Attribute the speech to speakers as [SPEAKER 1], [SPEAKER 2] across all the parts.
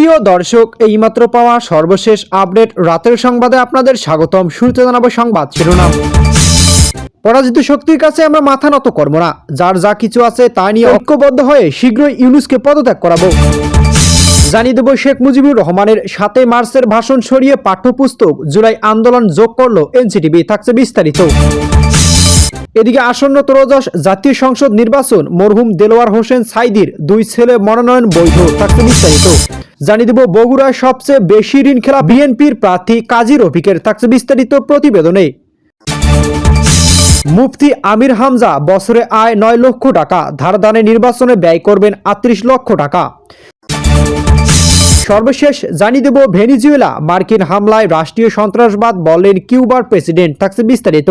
[SPEAKER 1] সুপ্রিয় দর্শক, এইমাত্র পাওয়া সর্বশেষ আপডেট রাতের সংবাদে আপনাদের স্বাগতম। শুরুতে জানাব সংবাদ শিরোনাম। পরাজিত শক্তির কাছে আমরা মাথা নত করব না। যার যা কিছু আছে তা নিয়ে ঐক্যবদ্ধ হয়ে শীঘ্রই ইউনুসকে পদত্যাগ করাবো। জানিয়ে দেব শেখ মুজিবুর রহমানের সাতই মার্চের ভাষণ সরিয়ে পাঠ্যপুস্তক জুলাই আন্দোলন যোগ করল এনসিটিভি। থাকছে বিস্তারিত। এদিকে আসন্ন ত্রয়োদশ জাতীয় সংসদ নির্বাচন, মরহুম দেলোয়ার হোসেন সাইদির দুই ছেলে মনোনয়ন বৈধ। থাকছে বিস্তারিত। জানিয়ে দেব, বগুড়ায় সবচেয়ে বেশি ঋণ খেলা বিএনপির প্রার্থী কাজী রফিকের থাকছে বিস্তারিত প্রতিবেদনে। মুফতি আমির হামজা, বছরে আয় নয় লক্ষ টাকা, ধারদানে নির্বাচনে ব্যয় করবেন আটত্রিশ লক্ষ টাকা। সর্বশেষ জানিয়ে দেব, ভেনিজুয়েলা মার্কিন হামলায় রাষ্ট্রীয় সন্ত্রাসবাদ বললেন কিউবার প্রেসিডেন্ট থাকছে বিস্তারিত।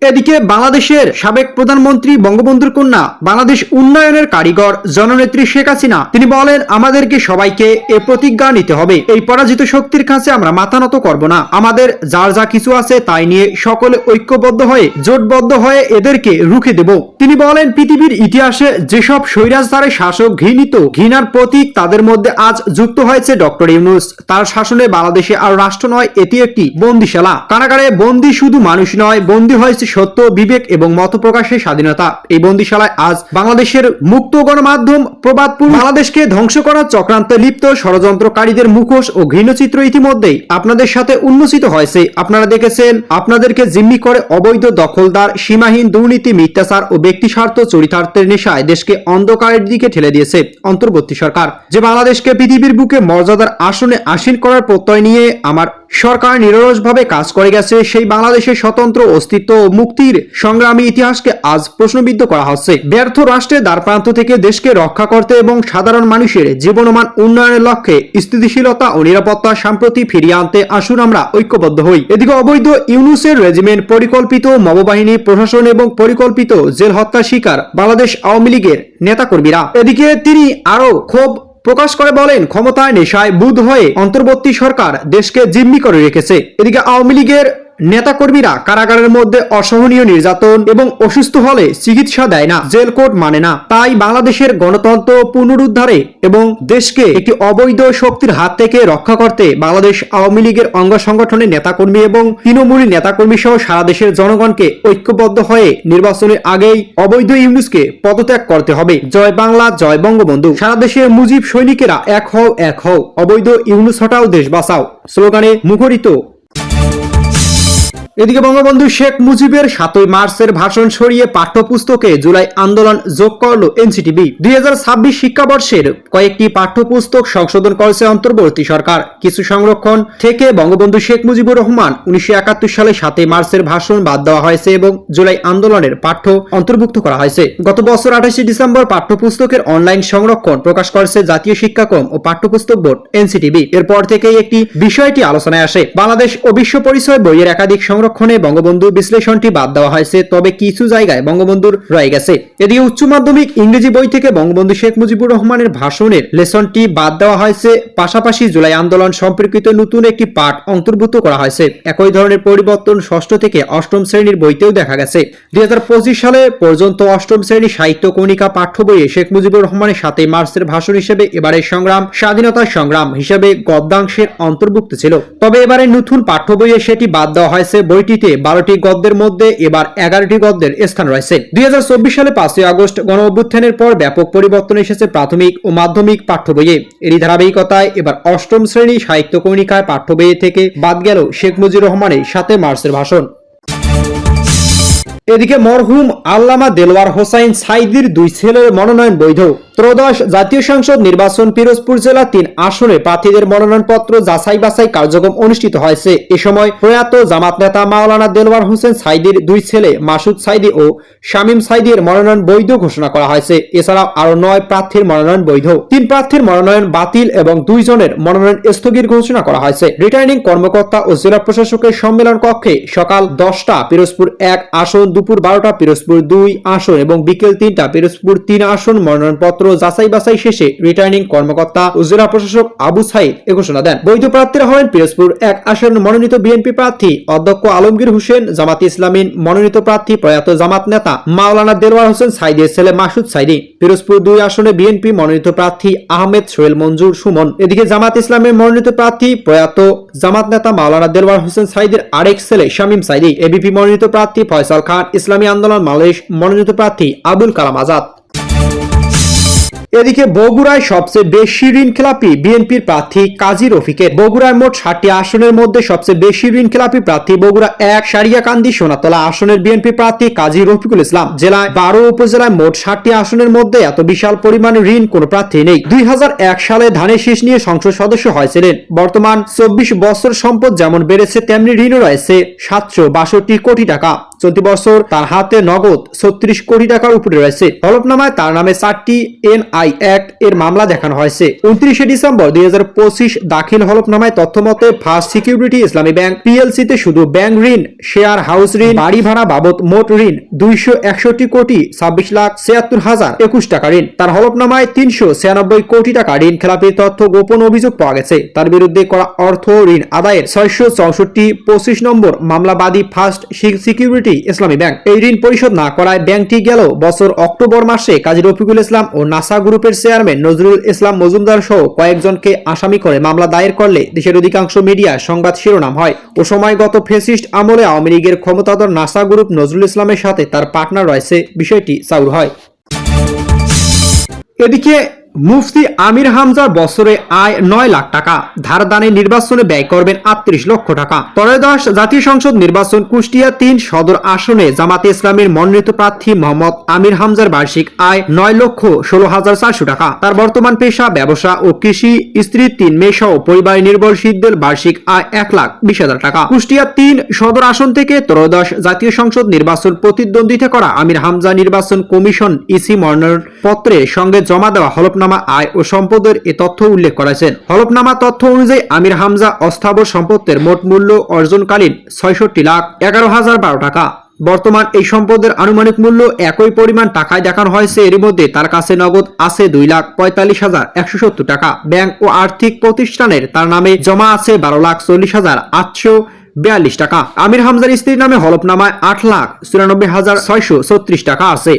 [SPEAKER 1] এদিকে বাংলাদেশের সাবেক প্রধানমন্ত্রী বঙ্গবন্ধুর কন্যা বাংলাদেশ উন্নয়নের কারিগর জননেত্রী শেখ হাসিনা, তিনি বলেন, আমাদেরকে সবাইকে এ প্রতিজ্ঞা নিতে হবে। এই পরাজিত শক্তির কাছে আমরা মাথা নত করব না। আমাদের যার যা কিছু আছে তাই নিয়ে সকলে ঐক্যবদ্ধ হয়ে, জোটবদ্ধ হয়ে এদেরকে রুখে দেব। তিনি বলেন, পৃথিবীর ইতিহাসে যেসব স্বৈরাচারে শাসক ঘৃণিত, ঘৃণার প্রতীক তাদের মধ্যে আজ যুক্ত হয়েছে ডক্টর ইউনুস। তার শাসনে বাংলাদেশে আর রাষ্ট্র নয়, এটি একটি বন্দিশালা। কারাগারে বন্দি শুধু মানুষ নয়, বন্দি হয়েছে সত্য, বিবেক এবং মত প্রকাশের স্বাধীনতা। এই বন্দিশালায় আজ বাংলাদেশের মুক্ত গণমাধ্যম প্রবাদপুর বাংলাদেশকে ধ্বংস করার চক্রান্তে লিপ্ত ষড়যন্ত্রকারীদের মুখোশ ও ঘৃণচিত্র ইতিমধ্যেই আপনাদের সাথে উন্মোচিত হয়েছে। আপনারা দেখেছেন, আপনাদেরকে জিম্মি করে অবৈধ দখলদার, সীমাহীন দুর্নীতি, মিথ্যাচার ও ব্যক্তি স্বার্থ চরিতার্থের নেশায় দেশকে অন্ধকারের দিকে ঠেলে দিয়েছে অন্তর্বর্তী সরকার। যে বাংলাদেশকে পৃথিবীর বুকে মর্যাদার আসনে আসীন করার প্রত্যয় নিয়ে আমার সরকার নিরলসভাবে কাজ করে গেছে, সেই বাংলাদেশের স্বতন্ত্র অস্তিত্ব মুক্তির সংগ্রামী ইতিহাসকে আজ প্রশ্নবিদ্ধ করা হচ্ছে। ব্যর্থ রাষ্ট্রের দ্বারপ্রান্ত থেকে দেশকে রক্ষা করতে এবং সাধারণ মানুষের জীবনমান উন্নয়নের লক্ষ্যে স্থিতিশীলতা ও নিরাপত্তা সম্প্রতি ফিরিয়ে আনতে আসুন আমরা ঐক্যবদ্ধ হই। এদিকে অবৈধ ইউনুসের রেজিমেন্ট পরিকল্পিত মববাহিনী, প্রশাসন এবং পরিকল্পিত জেল হত্যার শিকার বাংলাদেশ আওয়ামী লীগের নেতাকর্মীরা। এদিকে তিনি আরও ক্ষোভ প্রকাশ করে বলেন, ক্ষমতায় নেশায় বুধ হয়ে অন্তর্বর্তী সরকার দেশকে জিম্মি করে রেখেছে। এদিকে আওয়ামী লীগের নেতাকর্মীরা কারাগারের মধ্যে অসহনীয় নির্যাতন এবং অসুস্থ হলে চিকিৎসা দেয় না, জেল কোর্ট মানে না। তাই বাংলাদেশের গণতন্ত্র পুনরুদ্ধারে এবং দেশকে একটি অবৈধ শক্তির হাত থেকে রক্ষা করতে বাংলাদেশ আওয়ামী লীগের অঙ্গ সংগঠনের নেতাকর্মী এবং তৃণমূলী নেতাকর্মী সহ সারা দেশের জনগণকে ঐক্যবদ্ধ হয়ে নির্বাচনের আগেই অবৈধ ইউনুসকে পদত্যাগ করতে হবে। জয় বাংলা, জয় বঙ্গবন্ধু। সারা দেশের মুজিব সৈনিকেরা এক হও এক হও। অবৈধ ইউনুস হটাও, দেশ বাঁচাও। স্লোগানে মুখরিত এদিকে বঙ্গবন্ধু শেখ মুজিবের সাতই মার্চের ভাষণ সরিয়ে পাঠ্যপুস্তকে জুলাই আন্দোলন যোগ করল এনসিটিভি দুই শিক্ষাবর্ষের কয়েকটি পাঠ্যপুস্তক সংশোধন করেছে অন্তর্বর্তী সরকার। কিছু সংরক্ষণ থেকে বঙ্গবন্ধু শেখ মুজিবুর রহমান উনিশশো সালে সাতই মার্চের ভাষণ বাদ দেওয়া হয়েছে এবং জুলাই আন্দোলনের পাঠ্য অন্তর্ভুক্ত করা হয়েছে। গত বছর আঠাশে ডিসেম্বর পাঠ্যপুস্তকের অনলাইন সংরক্ষণ প্রকাশ করেছে জাতীয় শিক্ষাক্রম ও পাঠ্যপুস্তক বোর্ড এনসিটিভি এরপর থেকেই একটি বিষয়টি আলোচনায় আসে। বাংলাদেশ ও বিশ্ব পরিচয় বইয়ের একাধিক সংরক্ষণে বঙ্গবন্ধু বিশ্লেষণটি বাদ দেওয়া হয়েছে, তবে কিছু জায়গায় বঙ্গবন্ধুর রয়ে গেছে। এদিকে উচ্চ মাধ্যমিক ইংরেজি বই থেকে বঙ্গবন্ধু শেখ মুজিবুর রহমানের ভাষণের লেসনটি বাদ দেওয়া হয়েছে। পাশাপাশি জুলাই আন্দোলন সম্পর্কিত নতুন একটি পাঠ অন্তর্ভুক্ত করা হয়েছে। একই ধরনের পরিবর্তন ষষ্ঠ থেকে অষ্টম শ্রেণির বইতেও দেখা গেছে। দুই হাজার পঁচিশ সালে পর্যন্ত অষ্টম শ্রেণি সাহিত্য কণিকা পাঠ্য বইয়ে শেখ মুজিবুর রহমানের সাথে মার্চের ভাষণ হিসেবে এবারের সংগ্রাম স্বাধীনতা সংগ্রাম হিসেবে গদ্যাংশের অন্তর্ভুক্ত ছিল। তবে এবারে নতুন পাঠ্য বইয়ে সেটি বাদ দেওয়া হয়েছে বইটিতে বারোটি গদ্যের মধ্যে এবার এগারোটি গদ্যের স্থান রয়েছে। দুই সালে পাঁচই আগস্ট গণ অভ্যুত্থানের পর ব্যাপক পরিবর্তন এসেছে প্রাথমিক ও মাধ্যমিক পাঠ্য বইয়ে। এরই ধারাবাহিকতায় এবার অষ্টম শ্রেণি সাহিত্য কণিকায় পাঠ্য বইয়ে থেকে বাদ গেল শেখ মুজিবুর রহমানের সাথে মার্চের ভাষণ। এদিকে মরহুম আল্লামা দেলওয়ার হোসাইন সাইদির দুই ছেলের মনোনয়ন বৈধ। ত্রয়োদশ জাতীয় সংসদ নির্বাচন পিরোজপুর জেলা তিন আসনে প্রার্থীদের মনোনয়নপত্র যাচাই বাছাই কার্যক্রম অনুষ্ঠিত হয়েছে। এ সময় প্রয়াত জামাত নেতা মাওলানা দেলওয়ার হোসেন সাইদির দুই ছেলে মাসুদ সাইদি ও শামীম সাইদির মনোনয়ন বৈধ ঘোষণা করা হয়েছে। এছাড়াও আরও নয় প্রার্থীর মনোনয়ন বৈধ। তিন প্রার্থীর মনোনয়ন বাতিল এবং দুইজনের মনোনয়ন স্থগিত ঘোষণা করা হয়েছে। রিটার্নিং কর্মকর্তা ও জেলা প্রশাসকের সম্মেলন কক্ষে সকাল দশটা পিরোজপুর এক আসন, দুপুর বারোটা পিরোজপুর দুই আসন এবং বিকেল তিনটা পিরোজপুর তিন আসন মনোনয়নপত্র যাচাই বাছাই শেষে রিটার্নিং কর্মকর্তা ও জেলা প্রশাসক আবু সাইদ এ ঘোষণা দেন। বৈধ প্রার্থীরা হলেন পিরোজপুর এক আসন মনোনীত বিএনপি প্রার্থী অধ্যক্ষ আলমগীর হোসেন, জামাত ইসলামীর মনোনীত প্রার্থী প্রয়াত জামাত নেতা মাওলানা দেলওয়ার হোসেন সাইদের ছেলে মাসুদ সাইদি, পিরোজপুর দুই আসনে বিএনপি মনোনীত প্রার্থী আহমেদ সোহেল মঞ্জুর সুমন। এদিকে জামাত ইসলামের মনোনীত প্রার্থী প্রয়াত জামাত নেতা মাওলানা দেলওয়ার হোসেন সাইদের আরেক ছেলে শামীম সাইদি এবিপি মনোনীত প্রার্থী ফয়সাল খান, ইসলামী আন্দোলন বাংলাদেশ মনোনীত প্রার্থী আবুল কালাম আজাদ। এদিকে বগুড়ায় সবচেয়ে বেশি ঋণ খেলাপি বিএনপির প্রার্থী কাজী রফিকের। বগুড়ার মোট ষাটটি আসনের মধ্যে সবচেয়ে বেশি ঋণ খেলাপি প্রার্থী বগুড়া এক, সারিয়াকান্দি, সোনাতলা আসনের বিএনপি প্রার্থী কাজী রফিকুল ইসলাম। জেলায় বারো, উপজেলায় মোট ষাটটি আসনের মধ্যে এত বিশাল পরিমাণে ঋণ কোনো প্রার্থী নেই। দুই হাজার এক সালে ধানের শীষ নিয়ে সংসদ সদস্য হয়েছিলেন। বর্তমান চব্বিশ বছর সম্পদ যেমন বেড়েছে, তেমনি ঋণও রয়েছে সাতশো বাষট্টি কোটি টাকা। চলতি বছর তার হাতে নগদ ছত্রিশ কোটি টাকার উপরে রয়েছে। হলফনামায় তার নামে চারটি এনআই অ্যাক্ট এর মামলা দেখানো হয়েছে। উনত্রিশে ডিসেম্বর দুই দাখিল হলফনামায় তথ্য মতে first security Islami bank PLC তে শুধু ব্যাংক ঋণ, শেয়ার হাউস ঋণ, বাড়ি ভাড়া বাবদ মোট ঋণ দুইশো একষট্টি কোটি ছাব্বিশ লাখ ছিয়াত্তর হাজার একুশ টাকা ঋণ। তার হলফনামায় তিনশো ছিয়ানব্বই কোটি টাকা ঋণ খেলাপির তথ্য গোপন অভিযোগ পাওয়া গেছে। তার বিরুদ্ধে করা অর্থ ঋণ আদায়ের ছয়শো চৌষট্টি পঁচিশ নম্বর মামলাবাদী ফার্স্ট সিকিউরিটি ইসলামী ব্যাংক। এই ঋণ পরিশোধ না করায় ব্যাংকটি গেল বছর অক্টোবর মাসে কাজী রফিকুল ইসলাম ও নাসা গ্রুপের চেয়ারম্যান নজরুল ইসলাম মজুমদার সহ কয়েকজনকে আসামি করে মামলা দায়ের করলে দেশের অধিকাংশ মিডিয়া সংবাদ শিরোনাম হয়। ও সময় গত ফেসিস্ট আমলে আওয়ামী লীগের ক্ষমতাধর নাসা গ্রুপ নজরুল ইসলামের সাথে তার পার্টনার রয়েছে, বিষয়টি চাউর হয়। এদিকে মুফতি আমির হামজার বছরে আয় নয় লাখ টাকা। ধারদানে নির্বাচনে ব্যয় করবেন আটত্রিশ লক্ষ টাকা। ত্রয়োদশ জাতীয় সংসদ নির্বাচন কুষ্টিয়া তিন সদর আসনে জামাতে ইসলামের মনোনীত প্রার্থী মোহাম্মদ আমির হামজার বার্ষিক আয় নয় লক্ষ ষোলো হাজার চারশো টাকা। তার বর্তমান পেশা ব্যবসা ও কৃষি স্ত্রীর তিন মেয়ে সহ পরিবার নির্ভরশীলদের বার্ষিক আয় এক লাখ বিশ হাজার টাকা। কুষ্টিয়া তিন সদর আসন থেকে ত্রয়োদশ জাতীয় সংসদ নির্বাচন প্রতিদ্বন্দ্বিতা করা আমির হামজা নির্বাচন কমিশন ইসি মর্নার পত্রে সঙ্গে জমা দেওয়া হলফনামা আয় ও সম্পদের এ তথ্য উল্লেখ করেছেন। হলফনামা তথ্য অনুযায়ী আমির হামজা অস্থাবর সম্পত্তির মোট মূল্য অর্জনকালীন ছয়ষট্টি লাখ এগারো হাজার বারো টাকা। বর্তমান এই সম্পদের আনুমানিক মূল্য একই পরিমাণ টাকায় দেখানো হয়েছে। এরই মধ্যে তার কাছে নগদ আছে দুই লাখ পঁয়তাল্লিশ হাজার একশো সত্তর টাকা। ব্যাংক ও আর্থিক প্রতিষ্ঠানের তার নামে জমা আছে বারো লাখ চল্লিশ হাজার আটশো বিয়াল্লিশ টাকা। আমির হামজার স্ত্রীর নামে হলফনামায় আট লাখ চুরানব্বই হাজার ছয়শো ছত্রিশ টাকা আছে।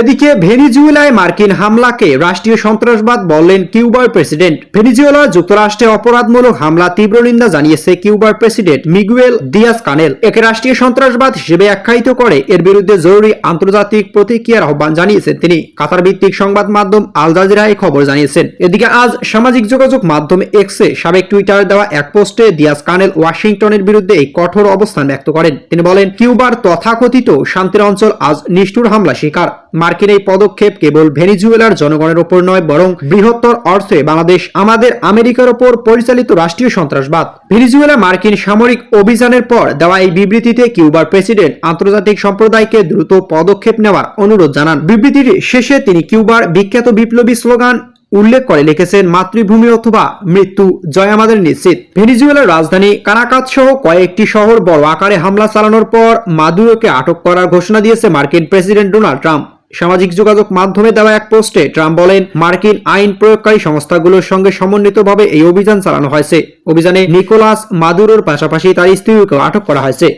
[SPEAKER 1] এদিকে ভেনিজুয়েলায় মার্কিন হামলাকে রাষ্ট্রীয় সন্ত্রাসবাদ বললেন কিউবার প্রেসিডেন্ট। ভেনিজুয়েলা যুক্তরাষ্ট্রে অপরাধমূলক হামলা তীব্র নিন্দা জানিয়েছে কিউবার প্রেসিডেন্ট মিগুয়েল দিয়াস কানেল একে রাষ্ট্রীয় সন্ত্রাসবাদ হিসেবে আখ্যায়িত করে। এর বিরুদ্ধে জরুরি আন্তর্জাতিক প্রতিক্রিয়ার আহ্বান জানিয়েছেন তিনি। কাতার ভিত্তিক সংবাদ মাধ্যম আল জাজিরা এই খবর জানিয়েছেন। এদিকে আজ সামাজিক যোগাযোগ মাধ্যম এক্সে সাবেক টুইটার দেওয়া এক পোস্টে দিয়াস কানেল ওয়াশিংটনের বিরুদ্ধে এই কঠোর অবস্থান ব্যক্ত করেন। তিনি বলেন, কিউবার তথাকথিত শান্তির অঞ্চল আজ নিষ্ঠুর হামলা শিকার। মার্কিন এই পদক্ষেপ কেবল ভেনিজুয়েলার জনগণের ওপর নয়, বরং বৃহত্তর অর্থে বাংলাদেশ, আমাদের আমেরিকার ওপর পরিচালিত রাষ্ট্রীয় সন্ত্রাসবাদ। ভেনিজুয়েলা মার্কিন সামরিক অভিযানের পর দেওয়া এই বিবৃতিতে কিউবার প্রেসিডেন্ট আন্তর্জাতিক সম্প্রদায়কে দ্রুত পদক্ষেপ নেওয়ার অনুরোধ জানান। বিবৃতির শেষে তিনি কিউবার বিখ্যাত বিপ্লবী স্লোগান উল্লেখ করে লিখেছেন, মাতৃভূমি অথবা মৃত্যু, জয় আমাদের নিশ্চিত। ভেনিজুয়েলার রাজধানী কারাকাত সহ কয়েকটি শহর বড় আকারে হামলা চালানোর পর মাদুরোকে আটক করার ঘোষণা দিয়েছে মার্কিন প্রেসিডেন্ট ডোনাল্ড ট্রাম্প। সামাজিক যোগাযোগ মাধ্যমে দেওয়া এক পোস্টে ট্রাম্প বলেন, মার্কিন আইন প্রয়োগকারী সংস্থাগুলোর সঙ্গে সমন্বিতভাবে এই অভিযান চালানো হয়েছে। অভিযানে নিকোলাস মাদুরোর পাশাপাশি তার স্ত্রীকেও আটক করা হয়েছে।